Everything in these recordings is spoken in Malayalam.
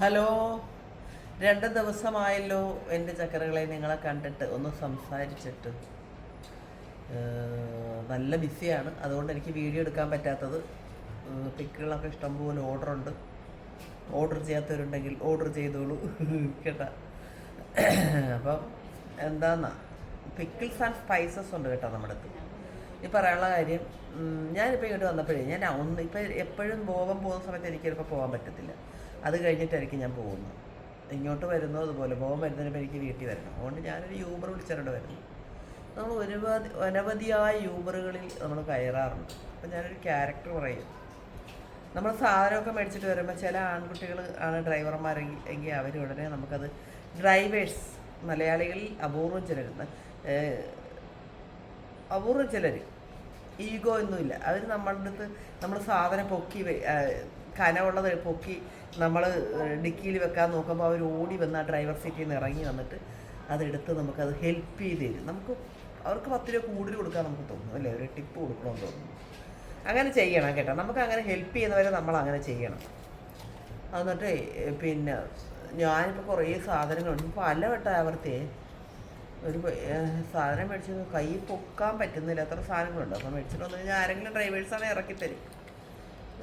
ഹലോ. രണ്ട് ദിവസമായല്ലോ എന്റെ ചക്കരകളെ നിങ്ങളെ കണ്ടിട്ട് ഒന്ന് സംസാരിച്ചിട്ട്. നല്ല ബിസിയാണ്. അതുകൊണ്ട് എനിക്ക് വീഡിയോ എടുക്കാൻ പറ്റാത്തത്. പിക്കുകളൊക്കെ ഇഷ്ടംപോലെ ഓർഡറുണ്ട്. ഓർഡർ ചെയ്യാത്തവരുണ്ടെങ്കിൽ ഓർഡർ ചെയ്തോളൂ. കേട്ടാ? അപ്പം എന്താന്നാ? പിക്കിൾസ് ആൻഡ് സ്പൈസസ് ഉണ്ട് കേട്ടോ നമ്മുടെ അടുത്ത്. ഈ പറയാനുള്ള കാര്യം ഞാനിപ്പോൾ ഇങ്ങോട്ട് വന്നപ്പോഴേ ഞാൻ ഒന്ന് ഇപ്പം എപ്പോഴും ബോവം പോകുന്ന സമയത്ത് എനിക്ക് ചിലപ്പോൾ പോകാൻ പറ്റത്തില്ല. അത് കഴിഞ്ഞിട്ടായിരിക്കും ഞാൻ പോകുന്നത്. ഇങ്ങോട്ട് വരുന്നത് അതുപോലെ. പോകാൻ വരുന്നതിന് എനിക്ക് വീട്ടിൽ വരണം. അതുകൊണ്ട് ഞാനൊരു യൂബർ വിളിച്ചിട്ടുണ്ട് വരുന്നു നമ്മൾ ഒരുപാട് അനവധിയായ യൂബറുകളിൽ നമ്മൾ കയറാറുണ്ട്. അപ്പം ഞാനൊരു ക്യാരക്ടർ പറയും. നമ്മൾ സാധനമൊക്കെ മേടിച്ചിട്ട് വരുമ്പോൾ ചില ആൺകുട്ടികൾ ആണ് ഡ്രൈവർമാരെങ്കിൽ എങ്കിൽ അവർ ഉടനെ നമുക്കത് ഡ്രൈവേഴ്സ് മലയാളികളിൽ അപൂർവം ചിലരുന്ന അപൂർവം ചിലർ. ഈഗോ ഒന്നുമില്ല. അവർ നമ്മളുടെ അടുത്ത് നമ്മൾ സാധനം പൊക്കി കനമുള്ളത് പൊക്കി നമ്മൾ ഡിക്കിയിൽ വെക്കാൻ നോക്കുമ്പോൾ അവർ ഓടി വന്ന് ആ ഡ്രൈവർ സീറ്റിൽ നിന്ന് ഇറങ്ങി വന്നിട്ട് അതെടുത്ത് നമുക്കത് ഹെൽപ്പ് ചെയ്ത് തരും. നമുക്ക് അവർക്ക് പത്ത് രൂപ കൂടുതൽ കൊടുക്കാൻ നമുക്ക് തോന്നും അല്ലേ? ഒരു ടിപ്പ് കൊടുക്കണമെന്ന് തോന്നുന്നു. അങ്ങനെ ചെയ്യണം കേട്ടോ. നമുക്ക് അങ്ങനെ ഹെൽപ്പ് ചെയ്യുന്നവരെ നമ്മൾ അങ്ങനെ ചെയ്യണം. എന്നിട്ട് പിന്നെ ഞാനിപ്പോൾ കുറേ സാധനങ്ങളുണ്ട്. പല വട്ടം ഒരു സാധനം മേടിച്ചു കൈ പൊക്കാൻ പറ്റുന്നില്ല. അത്ര സാധനങ്ങളുണ്ട്? അപ്പോൾ മേടിച്ചിട്ട് വന്നു കഴിഞ്ഞാൽ ആരെങ്കിലും ഡ്രൈവേഴ്സാണ് ഇറക്കി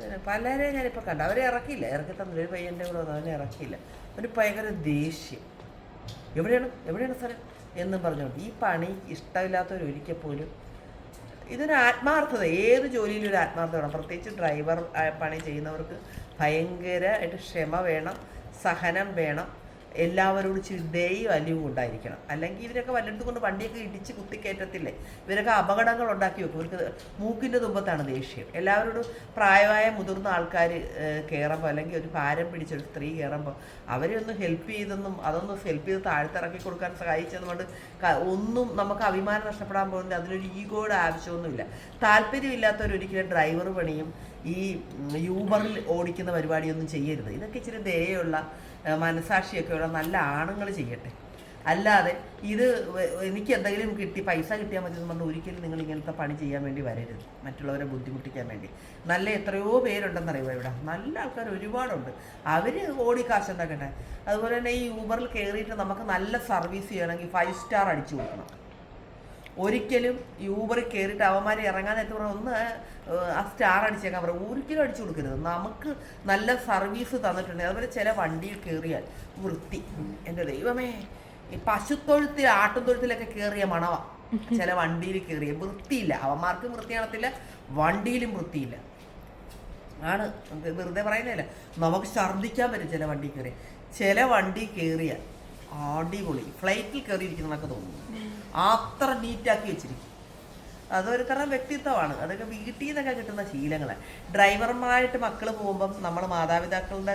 തരും പിന്നെ പലരെ ഞാനിപ്പോൾ കണ്ടു. അവരെ ഇറക്കിയില്ല. ഇറക്കി തന്നില്ല. ഒരു പയ്യന്റെ കൂടെ വന്നു. അവനെ ഇറക്കിയില്ല. ഒരു ഭയങ്കര ദേഷ്യം. എവിടെയാണ്? എവിടെയാണ് സ്ഥലം എന്നും പറഞ്ഞുകൊണ്ട്. ഈ പണി ഇഷ്ടമില്ലാത്തവർ ഒരിക്കൽ പോലും ഇതൊരു ആത്മാർത്ഥത. ഏത് ജോലിയിലും ഒരു ആത്മാർത്ഥത വേണം. പ്രത്യേകിച്ച് ഡ്രൈവർ പണി ചെയ്യുന്നവർക്ക് ഭയങ്കരമായിട്ട് ക്ഷമ വേണം. സഹനം വേണം. എല്ലാവരോടും ഇച്ചിരി ദയും അലിവും ഉണ്ടായിരിക്കണം. അല്ലെങ്കിൽ ഇവരൊക്കെ വല്ലയിടത്ത് കൊണ്ട് വണ്ടിയൊക്കെ ഇടിച്ച് കുത്തിക്കയറ്റത്തില്ലേ? ഇവരൊക്കെ അപകടങ്ങൾ ഉണ്ടാക്കി വെക്കും. ഇവർക്ക് മൂക്കിന്റെ തുമ്പത്താണ് ദേഷ്യം. എല്ലാവരോടും പ്രായമായ മുതിർന്ന ആൾക്കാർ കയറുമ്പോൾ അല്ലെങ്കിൽ ഒരു ഭാരം പിടിച്ച ഒരു സ്ത്രീ കയറുമ്പോൾ അവരെ ഒന്ന് ഹെൽപ്പ് ചെയ്തെന്നും അതൊന്ന് ഹെൽപ്പ് ചെയ്ത് താഴ്ത്തിറക്കി കൊടുക്കാൻ സഹായിച്ചതുകൊണ്ട് ഒന്നും നമുക്ക് അഭിമാനം നഷ്ടപ്പെടാൻ പോകുന്നില്ല. അതിലൊരു ഈഗോയുടെ ആവശ്യമൊന്നുമില്ല. താല്പര്യമില്ലാത്തവരൊരിക്കലും ഡ്രൈവർ പണിയും ഈ യൂബറിൽ ഓടിക്കുന്ന പരിപാടിയൊന്നും ചെയ്യരുത്. ഇതൊക്കെ ഇച്ചിരി ദയുള്ള മനസാക്ഷിയൊക്കെ മനസാക്ഷിയൊക്കെയുള്ള നല്ല ആണുങ്ങൾ ചെയ്യട്ടെ. അല്ലാതെ ഇത് എനിക്ക് എന്തെങ്കിലും കിട്ടി പൈസ കിട്ടിയാൽ മതി പറഞ്ഞാൽ ഒരിക്കലും നിങ്ങൾ ഇങ്ങനത്തെ പണി ചെയ്യാൻ വേണ്ടി വരരുത്. മറ്റുള്ളവരെ ബുദ്ധിമുട്ടിക്കാൻ വേണ്ടി. നല്ല എത്രയോ പേരുണ്ടെന്നറിയുമോ ഇവിടെ? നല്ല ആൾക്കാർ ഒരുപാടുണ്ട്. അവർ ഓടി കാശ് ഉണ്ടാക്കട്ടെ അതുപോലെ തന്നെ ഈ ഊബറിൽ കയറിയിട്ട് നമുക്ക് നല്ല സർവീസ് ചെയ്യണമെങ്കിൽ ഫൈവ് സ്റ്റാർ അടിച്ചു കൊടുക്കണം. ഒരിക്കലും യൂബറിൽ കയറിയിട്ട് അവന്മാരെ ഇറങ്ങാൻ നേരത്തെ പറഞ്ഞാൽ ഒന്ന് ആ സ്റ്റാർ അടിച്ചേക്കാൻ പറയും ഒരിക്കലും അടിച്ചു കൊടുക്കരുത്. നമുക്ക് നല്ല സർവീസ് തന്നിട്ടുണ്ട്. അതുപോലെ ചില വണ്ടിയിൽ കയറിയാൽ വൃത്തി. എന്റെ ദൈവമേ ഈ പശുത്തൊഴുത്തിൽ ആട്ടുംതൊഴുത്തിലൊക്കെ കയറിയ മണവ. ചില വണ്ടിയിൽ കയറിയ വൃത്തിയില്ല. അവന്മാർക്കും വൃത്തി കാണത്തില്ല വണ്ടിയിലും വൃത്തിയില്ല. ആണ്. വെറുതെ പറയുന്നില്ല നമുക്ക് ഛർദ്ദിക്കാൻ പറ്റും ചില വണ്ടി കയറി ചില വണ്ടി കയറിയ അടിപൊളി. ഫ്ലൈറ്റിൽ കയറിയിരിക്കുന്നതൊക്കെ തോന്നുന്നു അത്ര നീറ്റാക്കി വെച്ചിരിക്കും. അതൊരു തരം വ്യക്തിത്വമാണ്. അതൊക്കെ വീട്ടിൽ നിന്നൊക്കെ കിട്ടുന്ന ശീലങ്ങളാണ് ഡ്രൈവർമാരായിട്ട് മക്കൾ പോകുമ്പം നമ്മൾ മാതാപിതാക്കളുടെ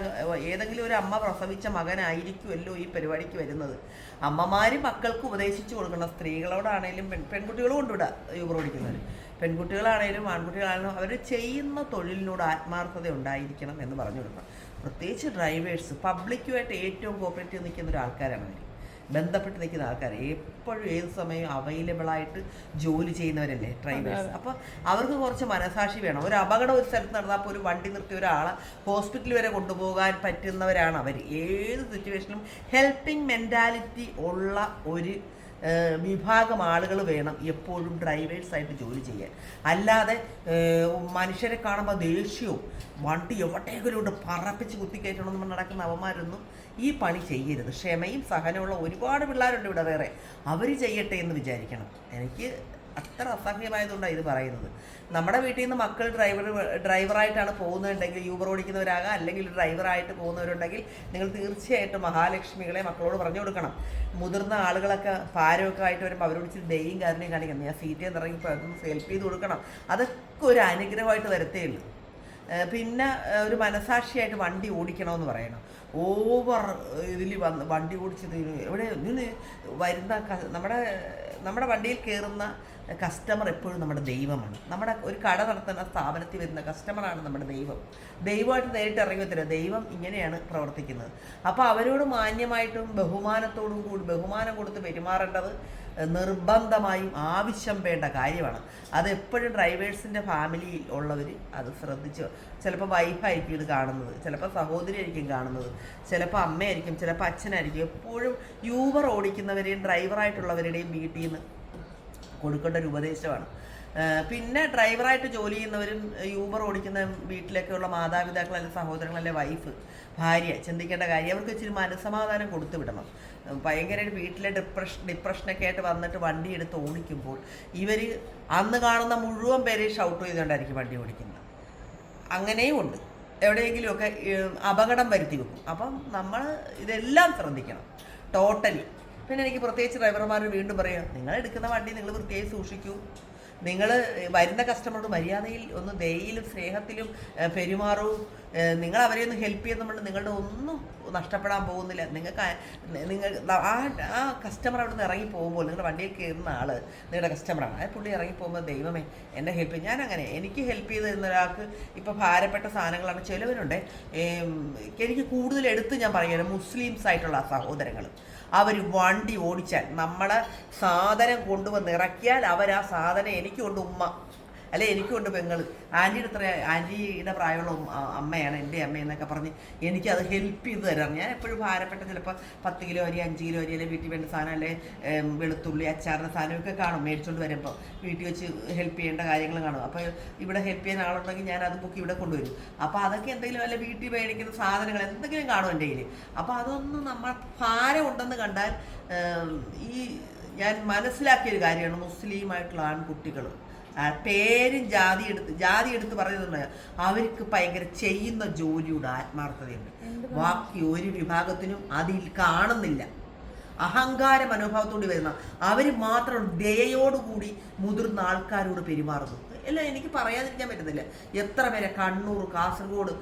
ഏതെങ്കിലും ഒരു അമ്മ പ്രസവിച്ച മകനായിരിക്കുമല്ലോ ഈ പരിപാടിക്ക് വരുന്നത്. അമ്മമാർ മക്കൾക്ക് ഉപദേശിച്ചു കൊടുക്കണം. സ്ത്രീകളോടാണേലും പെൺ പെൺകുട്ടികളും കൊണ്ടുവിടുക യൂബർ ഓടിക്കുന്നവർ പെൺകുട്ടികളാണേലും ആൺകുട്ടികളാണേലും അവർ ചെയ്യുന്ന തൊഴിലിനോട് ആത്മാർത്ഥത ഉണ്ടായിരിക്കണം എന്ന് പറഞ്ഞു കൊടുക്കണം. പ്രത്യേകിച്ച് ഡ്രൈവേഴ്സ് പബ്ലിക്കുമായിട്ട് ഏറ്റവും കോപ്പറേറ്റ് നിൽക്കുന്ന ഒരു ആൾക്കാരാണ് അവർ ബന്ധപ്പെട്ട് നിൽക്കുന്ന ആൾക്കാർ എപ്പോഴും ഏത് സമയവും അവൈലബിൾ ആയിട്ട് ജോലി ചെയ്യുന്നവരല്ലേ ഡ്രൈവേഴ്സ് അപ്പോൾ അവർക്ക് കുറച്ച് മനസാക്ഷി വേണം. ഒരു അപകടം ഒരു സ്ഥലത്ത് നടന്നപ്പോൾ ഒരു വണ്ടി നിർത്തി ഒരാളെ ഹോസ്പിറ്റലിൽ വരെ കൊണ്ടുപോകാൻ പറ്റുന്നവരാണ് അവർ ഏത് സിറ്റുവേഷനിലും ഹെൽപ്പിംഗ് മെന്റാലിറ്റി ഉള്ള ഒരു വിഭാഗം ആളുകൾ വേണം എപ്പോഴും ഡ്രൈവേഴ്സായിട്ട് ജോലി ചെയ്യാൻ. അല്ലാതെ മനുഷ്യരെ കാണുമ്പോൾ ദേഷ്യവും വണ്ടി എവിടെയെങ്കിലും ഉണ്ട് പറപ്പിച്ച് കുത്തിക്കയറ്റണമെന്ന് നടക്കുന്ന അവന്മാരൊന്നും ഈ പണി ചെയ്യരുത്. ക്ഷമയും സഹനമുള്ള ഒരുപാട് പിള്ളേരുണ്ട് ഇവിടെ വേറെ. അവർ ചെയ്യട്ടെ എന്ന് വിചാരിക്കണം. എനിക്ക് അത്ര അസഹ്യമായതുകൊണ്ടാണ് ഇത് പറയുന്നത്. നമ്മുടെ വീട്ടിൽ നിന്ന് മക്കൾ ഡ്രൈവർ ഡ്രൈവറായിട്ടാണ് പോകുന്നുണ്ടെങ്കിൽ യൂബർ ഓടിക്കുന്നവരാകാം. അല്ലെങ്കിൽ ഡ്രൈവറായിട്ട് പോകുന്നവരുണ്ടെങ്കിൽ നിങ്ങൾ തീർച്ചയായിട്ടും മഹാലക്ഷ്മികളെ മക്കളോട് പറഞ്ഞു കൊടുക്കണം. മുതിർന്ന ആളുകളൊക്കെ ഭാരമൊക്കെ ആയിട്ട് വരുമ്പോൾ അവരോട് ഇച്ചിരി ദയും കാരണം കാണിക്കണം. ഞാൻ സീറ്റിൽ നിന്ന് അതൊന്ന് ഹെൽപ്പ് ചെയ്ത് കൊടുക്കണം. അതൊക്കെ ഒരു അനുഗ്രഹമായിട്ട് വരത്തേ ഉള്ളൂ പിന്നെ ഒരു മനസാക്ഷിയായിട്ട് വണ്ടി ഓടിക്കണമെന്ന് പറയണം. ഓവർ ഇതിൽ വന്ന് വണ്ടി ഓടിച്ചത് എവിടെ നിന്ന് വരുന്ന നമ്മുടെ നമ്മുടെ വണ്ടിയിൽ കയറുന്ന കസ്റ്റമർ എപ്പോഴും നമ്മുടെ ദൈവമാണ്. നമ്മുടെ ഒരു കട നടത്തുന്ന സ്ഥാപനത്തിൽ വരുന്ന കസ്റ്റമറാണ് നമ്മുടെ ദൈവം. ദൈവമായിട്ട് നേരിട്ട് ഇറങ്ങി ദൈവം ഇങ്ങനെയാണ് പ്രവർത്തിക്കുന്നത്. അപ്പോൾ അവരോട് മാന്യമായിട്ടും ബഹുമാനത്തോടും കൂടി ബഹുമാനം കൊടുത്ത് പെരുമാറേണ്ടത് നിർബന്ധമായും ആവശ്യം വേണ്ട കാര്യമാണ്. അത് എപ്പോഴും ഡ്രൈവേഴ്സിന്റെ ഫാമിലിയിൽ ഉള്ളവർ അത് ശ്രദ്ധിച്ച് ചിലപ്പോൾ വൈഫായിരിക്കും ഇത് കാണുന്നത് ചിലപ്പോൾ സഹോദരി ആയിരിക്കും കാണുന്നത് ചിലപ്പോൾ അമ്മയായിരിക്കും ചിലപ്പോൾ അച്ഛനായിരിക്കും. എപ്പോഴും യൂബർ ഓടിക്കുന്നവരെയും ഡ്രൈവറായിട്ടുള്ളവരുടെയും വീട്ടിൽ നിന്ന് കൊടുക്കേണ്ട ഒരു ഉപദേശമാണ്. പിന്നെ ഡ്രൈവറായിട്ട് ജോലി ചെയ്യുന്നവരും യൂബർ ഓടിക്കുന്ന വീട്ടിലൊക്കെയുള്ള മാതാപിതാക്കൾ അല്ലെങ്കിൽ സഹോദരങ്ങൾ അല്ലെങ്കിൽ വൈഫ് ഭാര്യ ചിന്തിക്കേണ്ട കാര്യം അവർക്ക് ഇച്ചിരി മനസ്സമാധാനം കൊടുത്തു വിടണം. ഭയങ്കരമായിട്ട് വീട്ടിലെ ഡിപ്രഷൻ ഡിപ്രഷനൊക്കെ ആയിട്ട് വന്നിട്ട് വണ്ടി എടുത്ത് ഓടിക്കുമ്പോൾ ഇവർ അന്ന് കാണുന്ന മുഴുവൻ പേരെ ഷൗട്ട് ചെയ്തുകൊണ്ടായിരിക്കും വണ്ടി ഓടിക്കുന്നത്. അങ്ങനെയും ഉണ്ട്. എവിടെയെങ്കിലുമൊക്കെ അപകടം വരുത്തി വെക്കും. അപ്പം നമ്മൾ ഇതെല്ലാം ശ്രദ്ധിക്കണം. ടോട്ടലി പിന്നെ എനിക്ക് പ്രത്യേകിച്ച് ഡ്രൈവർമാർ വീണ്ടും പറയാം നിങ്ങൾ എടുക്കുന്ന വണ്ടി നിങ്ങൾ വൃത്തിയായി സൂക്ഷിക്കൂ. നിങ്ങൾ വരുന്ന കസ്റ്റമറോട് മര്യാദയിൽ ഒന്ന് ദയയിലും സ്നേഹത്തിലും പെരുമാറും. നിങ്ങൾ അവരെ ഒന്ന് ഹെൽപ്പ് ചെയ്യുന്നുണ്ട് നിങ്ങളുടെ ഒന്നും നഷ്ടപ്പെടാൻ പോകുന്നില്ല. നിങ്ങൾക്ക് നിങ്ങൾ ആ ആ കസ്റ്റമർ അവിടെ നിന്ന് ഇറങ്ങി പോകുമ്പോൾ നിങ്ങളുടെ വണ്ടിയിൽ കയറുന്ന ആൾ നിങ്ങളുടെ കസ്റ്റമറാണ് ആ പുള്ളി ഇറങ്ങി പോകുമ്പോൾ ദൈവമേ എന്നെ ഹെൽപ്പ് ചെയ്യും. ഞാൻ അങ്ങനെ എനിക്ക് ഹെൽപ്പ് ചെയ്ത് തരുന്ന ഒരാൾക്ക് ഇപ്പോൾ ഭാരപ്പെട്ട സാധനങ്ങളാണ്. ചിലവരുണ്ട് എനിക്ക് കൂടുതൽ എടുത്ത് ഞാൻ പറയുന്നത് മുസ്ലിംസ് ആയിട്ടുള്ള സഹോദരങ്ങൾ അവർ വണ്ടി ഓടിച്ചാൽ നമ്മളെ സാധനം കൊണ്ടുവന്ന് ഇറക്കിയാൽ അവർ ആ സാധനം എനിക്ക് കൊണ്ട് ഉമ്മ അല്ലെ എനിക്കുണ്ട് പെങ്ങൾ ആന്റിയുടെ അത്ര ആന്റിയുടെ പ്രായമുള്ള അമ്മയാണ് എന്റെ അമ്മയെന്നൊക്കെ പറഞ്ഞ് എനിക്കത് ഹെൽപ്പ് ചെയ്ത് തരാം ഞാൻ എപ്പോഴും ഭാരപ്പെട്ട ചിലപ്പോൾ പത്ത് കിലോ അരി അഞ്ച് കിലോ അരി അല്ലെങ്കിൽ വീട്ടിൽ വേണ്ട സാധനം അല്ലെ വെളുത്തുള്ളി അച്ചാറിന്റെ സാധനമൊക്കെ കാണും മേടിച്ചുകൊണ്ട് വരുമ്പോൾ വീട്ടിൽ വെച്ച് ഹെൽപ്പ് ചെയ്യേണ്ട കാര്യങ്ങൾ കാണും. അപ്പോൾ ഇവിടെ ഹെൽപ്പ് ചെയ്യാൻ ആളുണ്ടെങ്കിൽ ഞാൻ അത് ബുക്ക് ഇവിടെ കൊണ്ടുവരും. അപ്പോൾ അതൊക്കെ എന്തെങ്കിലും അല്ലെ വീട്ടിൽ മേടിക്കുന്ന സാധനങ്ങൾ എന്തെങ്കിലും കാണും എന്റെ കയ്യിൽ അപ്പോൾ അതൊന്നും നമ്മൾ ഭാരം ഉണ്ടെന്ന് കണ്ടാൽ ഈ ഞാൻ മനസ്സിലാക്കിയൊരു കാര്യമാണ് മുസ്ലിമായിട്ടുള്ള ആൺകുട്ടികൾ പേരും ജാതി എടുത്ത് ജാതി എടുത്ത് പറയുന്നത് അവർക്ക് ഭയങ്കര ചെയ്യുന്ന ജോലിയുടെ ആത്മാർത്ഥതയുണ്ട്. ബാക്കി ഒരു വിഭാഗത്തിനും അതിൽ കാണുന്നില്ല. അഹങ്കാര മനോഭാവത്തോട് വരുന്ന അവർ മാത്രം ദയയോടുകൂടി മുതിർന്ന ആൾക്കാരോട് പെരുമാറുന്നു. അല്ല എനിക്ക് പറയാതിരിക്കാൻ പറ്റുന്നില്ല എത്ര പേരെ കണ്ണൂർ കാസർഗോഡ്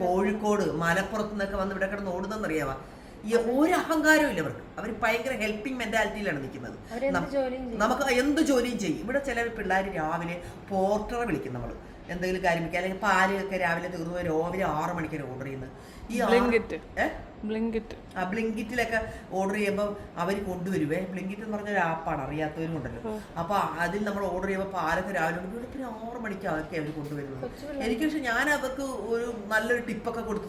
കോഴിക്കോട് മലപ്പുറത്ത് നിന്നൊക്കെ വന്ന് ഇവിടെ കിടന്ന് ഓടുന്നെന്നറിയാവാ ഒരു അഹങ്കാരവും ഇല്ല അവർക്ക്. അവർ ഭയങ്കര ഹെൽപ്പിംഗ് മെന്റാലിറ്റിയിലാണ് നിൽക്കുന്നത്. നമുക്ക് എന്ത് ജോലിയും ചെയ്യും. ഇവിടെ ചില പിള്ളേർ രാവിലെ പോർട്ടറെ വിളിക്കും നമ്മൾ എന്തെങ്കിലും കാര്യം അല്ലെങ്കിൽ അല്ലെങ്കിൽ പാലൊക്കെ രാവിലെ തീർന്നു രാവിലെ ആറ് മണിക്കാണ് ഓർഡർ ചെയ്യുന്നത്. ഈ ബ്ലിങ്കിറ്റ്. ആ ബ്ലിങ്കിറ്റിലൊക്കെ ഓർഡർ ചെയ്യുമ്പോൾ അവർ കൊണ്ടുവരുവേ. ബ്ലിങ്കിറ്റ് എന്ന് പറഞ്ഞ ഒരു ആപ്പാണ് അറിയാത്തവരും ഉണ്ടല്ലോ. അപ്പൊ അതിൽ നമ്മൾ ഓർഡർ ചെയ്യുമ്പോൾ പാലൊക്കെ രാവിലെ പിന്നെ ആറ് മണിക്ക് അതൊക്കെ അവർ കൊണ്ടുവരുന്നത്. എനിക്ക് പക്ഷെ ഞാൻ അവർക്ക് ഒരു നല്ലൊരു ടിപ്പൊക്കെ കൊടുത്ത്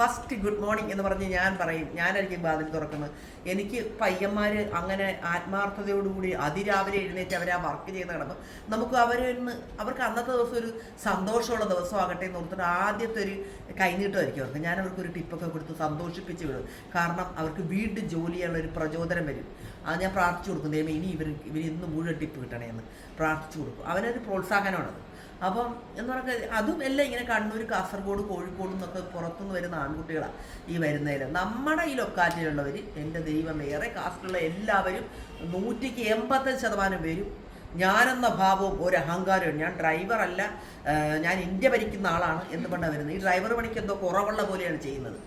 ഫസ്റ്റ് ഗുഡ് മോർണിംഗ് എന്ന് പറഞ്ഞ് ഞാൻ പറയും ഞാനായിരിക്കും വാതിൽ തുറക്കുന്നത്. എനിക്ക് പയ്യന്മാർ അങ്ങനെ ആത്മാർത്ഥതയോടുകൂടി അതിരാവിലെ എഴുന്നേറ്റ് അവർ ആ വർക്ക് ചെയ്ത് കിടന്നു നമുക്ക് അവരൊന്ന് അവർക്ക് അന്നത്തെ ദിവസം ഒരു സന്തോഷമുള്ള ദിവസമാകട്ടെ എന്ന് ഓർത്തിട്ട് ആദ്യത്തെ ഒരു കൈനീട്ടമായിരിക്കും അവർക്ക്. ഞാൻ അവർക്ക് ഒരു ടിപ്പൊക്കെ കൊടുത്ത് സന്തോഷിപ്പിച്ച് വിടും. കാരണം അവർക്ക് വീണ്ടും ജോലി ചെയ്യാനുള്ള ഒരു പ്രചോദനം വരും. അത് ഞാൻ പ്രാർത്ഥിച്ചു കൊടുക്കും. ദൈവം ഇനി ഇവർ ഇവർ ഇന്ന് മുഴുവൻ ടിപ്പ് കിട്ടണേ എന്ന് പ്രാർത്ഥിച്ചു കൊടുക്കും. അവനൊരു പ്രോത്സാഹനമാണത് അപ്പം എന്ന് പറഞ്ഞാൽ അതും എല്ലാം ഇങ്ങനെ കണ്ണൂർ കാസർഗോഡ് കോഴിക്കോട് നിന്നൊക്കെ പുറത്തുനിന്ന് വരുന്ന ആൺകുട്ടികളാണ് ഈ വരുന്നതിൽ നമ്മുടെ ഈ ലൊക്കാലിറ്റിയിലുള്ളവർ എന്റെ ദൈവം ഏറെ കാസ്റ്റിലുള്ള എല്ലാവരും നൂറ്റിക്ക് എൺപത്തഞ്ച് ശതമാനം പേരും ഞാനെന്ന ഭാവവും ഒരു അഹങ്കാരവും. ഞാൻ ഡ്രൈവറല്ല ഞാൻ ഇന്ത്യ ഭരിക്കുന്ന ആളാണ് എന്ന് പറഞ്ഞാൽ വരുന്നത്. ഈ ഡ്രൈവർ പണിക്ക് എന്തോ കുറവുള്ള പോലെയാണ് ചെയ്യുന്നത്.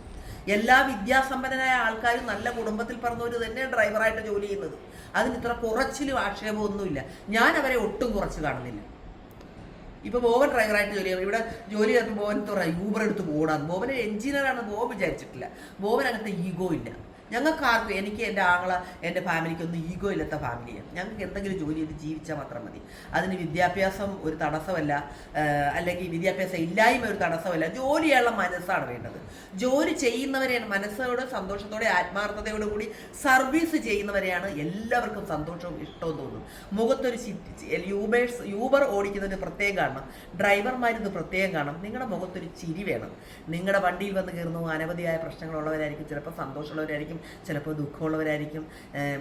എല്ലാ വിദ്യാസമ്പന്നരായ ആൾക്കാരും നല്ല കുടുംബത്തിൽ പറഞ്ഞവർ തന്നെ ഡ്രൈവറായിട്ട് ജോലി ചെയ്യുന്നത്. അതിന് ഇത്ര കുറച്ചിലും ആക്ഷേപമൊന്നുമില്ല. ഞാൻ അവരെ ഒട്ടും കുറച്ച് കാണുന്നില്ല. ഇപ്പൊ ബോബൻ ഡ്രൈവറായിട്ട് ജോലി ചെയ്യും ഇവിടെ ജോലി ചെയ്തപ്പോൾ ബോബൻ യൂബർ എടുത്ത് പോടാന്ന് ബോബൻ എഞ്ചിനീയറാണ് ബോബ് വിചാരിച്ചിട്ടില്ല. ബോബൻ അങ്ങനത്തെ ഈഗോ ഇല്ല. ഞങ്ങൾക്ക് ആർക്കും എനിക്ക് എന്റെ ആങ്ങള എന്റെ ഫാമിലിക്കൊന്നും ഈഗോ ഇല്ലാത്ത ഫാമിലിയാണ് ഞങ്ങൾക്ക് എന്തെങ്കിലും ജോലി ചെയ്ത് ജീവിച്ചാൽ മാത്രം മതി. അതിന് വിദ്യാഭ്യാസം ഒരു തടസ്സമല്ല അല്ലെങ്കിൽ വിദ്യാഭ്യാസം ഇല്ലായ്മ ഒരു തടസ്സമല്ല. ജോലിയുള്ള മനസ്സാണ് വേണ്ടത്. ജോലി ചെയ്യുന്നവരെയാണ് മനസ്സോട് സന്തോഷത്തോടെ ആത്മാർത്ഥതയോടെ കൂടി സർവീസ് ചെയ്യുന്നവരെയാണ് എല്ലാവർക്കും സന്തോഷവും ഇഷ്ടവും തോന്നുന്നത് മുഖത്തൊരു യൂബേഴ്സ് യൂബർ ഓടിക്കുന്നതിന് പ്രത്യേകം കാണണം. ഡ്രൈവർമാരിന്ന് പ്രത്യേകം കാണണം. നിങ്ങളുടെ മുഖത്തൊരു ചിരി വേണം. നിങ്ങളുടെ വണ്ടിയിൽ വന്ന് കയറുന്നു അനവധിയായ പ്രശ്നങ്ങളുള്ളവരായിരിക്കും. ചിലപ്പോൾ സന്തോഷമുള്ളവരായിരിക്കും. ചിലപ്പോൾ ദുഃഖമുള്ളവരായിരിക്കും.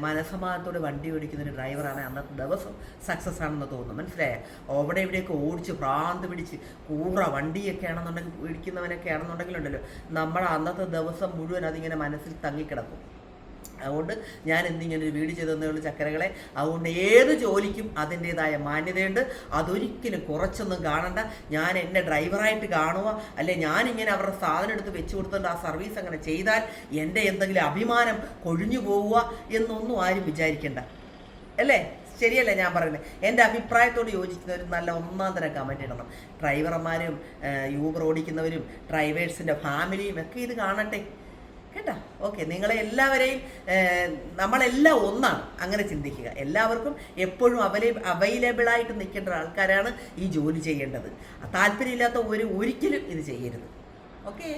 മനസമാധാനത്തോടെ വണ്ടി ഓടിക്കുന്ന ഒരു ഡ്രൈവറാണ് അന്നത്തെ ദിവസം സക്സസ് ആണെന്ന് തോന്നുന്നു. മനസ്സിലായേ? അവിടെ ഇവിടെയൊക്കെ ഓടിച്ച് ഭ്രാന്ത് പിടിച്ച് കൂറ വണ്ടിയൊക്കെ ആണെന്നുണ്ടെങ്കിൽ ഇടിക്കുന്നവനൊക്കെ ആണെന്നുണ്ടെങ്കിലുണ്ടല്ലോ. നമ്മൾ അന്നത്തെ ദിവസം മുഴുവൻ അതിങ്ങനെ മനസ്സിൽ തങ്ങിക്കിടക്കും. അതുകൊണ്ട് ഞാൻ എന്തിങ്ങനെ ഒരു വീട് ചെയ്തു ഉള്ളൂ ചക്കരകളെ. അതുകൊണ്ട് ഏത് ജോലിക്കും അതിന്റെതായ മാന്യതയുണ്ട്. അതൊരിക്കലും കുറച്ചൊന്നും കാണണ്ട. ഞാൻ എന്നെ ഡ്രൈവറായിട്ട് കാണുക. അല്ലെ ഞാനിങ്ങനെ അവരുടെ സാധനം എടുത്ത് വെച്ച് കൊടുത്തിട്ട് ആ സർവീസ് അങ്ങനെ ചെയ്താൽ എന്റെ എന്തെങ്കിലും അഭിമാനം കൊഴിഞ്ഞു പോവുക എന്നൊന്നും ആരും വിചാരിക്കണ്ട. അല്ലേ? ശരിയല്ല ഞാൻ പറയുന്നത് എന്റെ അഭിപ്രായത്തോട് യോജിക്കുന്ന ഒരു നല്ല ഒന്നാം തരം കമന്റ് ഇടണം. ഡ്രൈവർമാരും യൂബർ ഓടിക്കുന്നവരും ഡ്രൈവേഴ്സിന്റെ ഫാമിലിയും ഒക്കെ ഇത് കാണട്ടെ കേട്ടാ? ഓക്കെ നിങ്ങളെ എല്ലാവരെയും നമ്മളെല്ലാം ഒന്നാണ്. അങ്ങനെ ചിന്തിക്കുക. എല്ലാവർക്കും എപ്പോഴും അവൈല അവൈലബിൾ ആയിട്ട് നിൽക്കേണ്ട ആൾക്കാരാണ് ഈ ജോലി ചെയ്യേണ്ടത്. താല്പര്യമില്ലാത്ത ഒരു ഒരിക്കലും ഇത് ചെയ്യരുത്. ഓക്കെ?